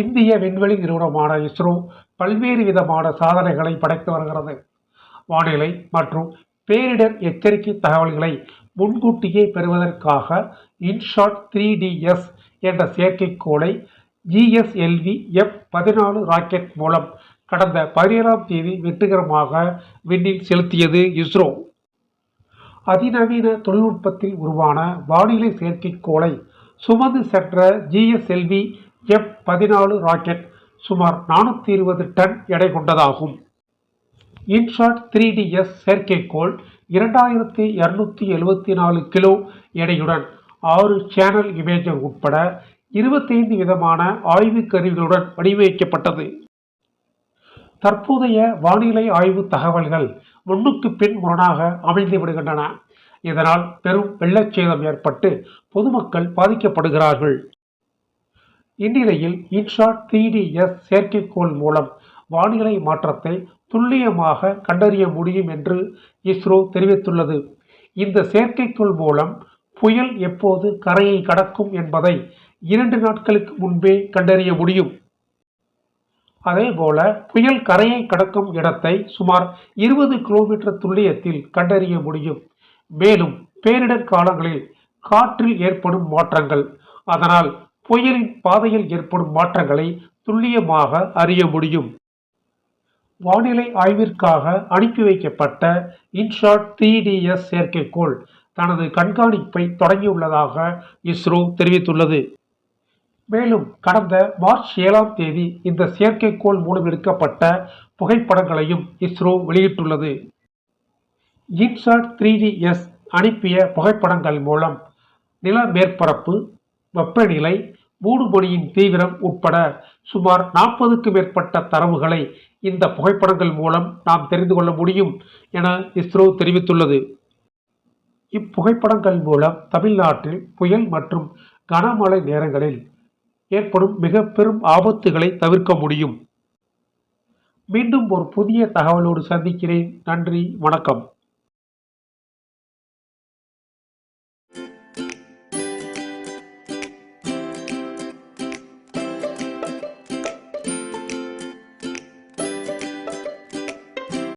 இந்திய விண்வெளி நிறுவனமான இஸ்ரோ பல்வேறு விதமான சாதனைகளை படைத்து வருகிறது. வானிலை மற்றும் பேரிடர் எச்சரிக்கை தகவல்களை முன்கூட்டியே பெறுவதற்காக இன்ஷாட் த்ரீ டிஎஸ் என்ற செயற்கைக்கோளை ஜிஎஸ்எல்வி எஃப் பதினாலு ராக்கெட் மூலம் கடந்த பதினேழாம் தேதி வெற்றிகரமாக விண்ணில் செலுத்தியது இஸ்ரோ. அதிநவீன தொழில்நுட்பத்தில் உருவான வானிலை செயற்கைக்கோளை சுமந்து சென்ற ஜிஎஸ்எல்வி எஃப் பதினாலு ராக்கெட் சுமார் நானூற்றி இருபது டன் எடை கொண்டதாகும். இன்ஷாட் த்ரீ டிஎஸ் செயற்கைக்கோள் இரண்டாயிரத்தி இரநூத்தி எழுபத்தி நாலு கிலோ எடையுடன் ஆறு சேனல் இமேஜர் உட்பட இருபத்தைந்து விதமான ஆய்வு கருவிகளுடன் வடிவமைக்கப்பட்டது. தற்போதைய வானிலை ஆய்வு தகவல்கள் முன்னுக்கு பின் முரணாக அமைந்து விடுகின்றன. இதனால் பெரும் வெள்ளச்சேதம் ஏற்பட்டு பொதுமக்கள் பாதிக்கப்படுகிறார்கள். இந்நிலையில் இன்ஷாட் த்ரீ எஸ் செயற்கைக்கோள் மூலம் வானிலை மாற்றத்தை துல்லியமாக கண்டறிய முடியும் என்று இஸ்ரோ தெரிவித்துள்ளது. இந்த செயற்கைக்கோள் மூலம் புயல் எப்போது கரையை கடக்கும் என்பதை இரண்டு நாட்களுக்கு முன்பே கண்டறிய முடியும். அதேபோல புயல் கரையை கடக்கும் இடத்தை சுமார் இருபது கிலோமீட்டர் துல்லியத்தில் கண்டறிய முடியும். மேலும் பேரிடர் காலங்களில் காற்றில் ஏற்படும் மாற்றங்கள். அதனால் புயலின் பாதையில் ஏற்படும் மாற்றங்களை துல்லியமாக அறிய முடியும். வானிலை ஆய்விற்காக அனுப்பி வைக்கப்பட்ட இன்ஷாட் த்ரீ டிஎஸ் செயற்கைக்கோள் தனது கண்காணிப்பை தொடங்கியுள்ளதாக இஸ்ரோ தெரிவித்துள்ளது. மேலும் கடந்த மார்ச் ஏழாம் தேதி இந்த செயற்கைக்கோள் மூலம் எடுக்கப்பட்ட புகைப்படங்களையும் இஸ்ரோ வெளியிட்டுள்ளது. இன்சாட் த்ரீ எஸ் அனுப்பிய புகைப்படங்கள் மூலம் நில மேற்பரப்பு வெப்பநிலை மூடுபொடியின் தீவிரம் உட்பட சுமார் நாற்பதுக்கு மேற்பட்ட தரவுகளை இந்த புகைப்படங்கள் மூலம் நாம் தெரிந்து கொள்ள முடியும் என இஸ்ரோ தெரிவித்துள்ளது. இப்புகைப்படங்கள் மூலம் தமிழ்நாட்டில் புயல் மற்றும் கனமழை நேரங்களில் ஏற்படும் மிக பெரும் ஆபத்துகளை தவிர்க்க முடியும். மீண்டும் ஒரு புதிய தகவலோடு சந்திக்கிறேன். நன்றி. வணக்கம்.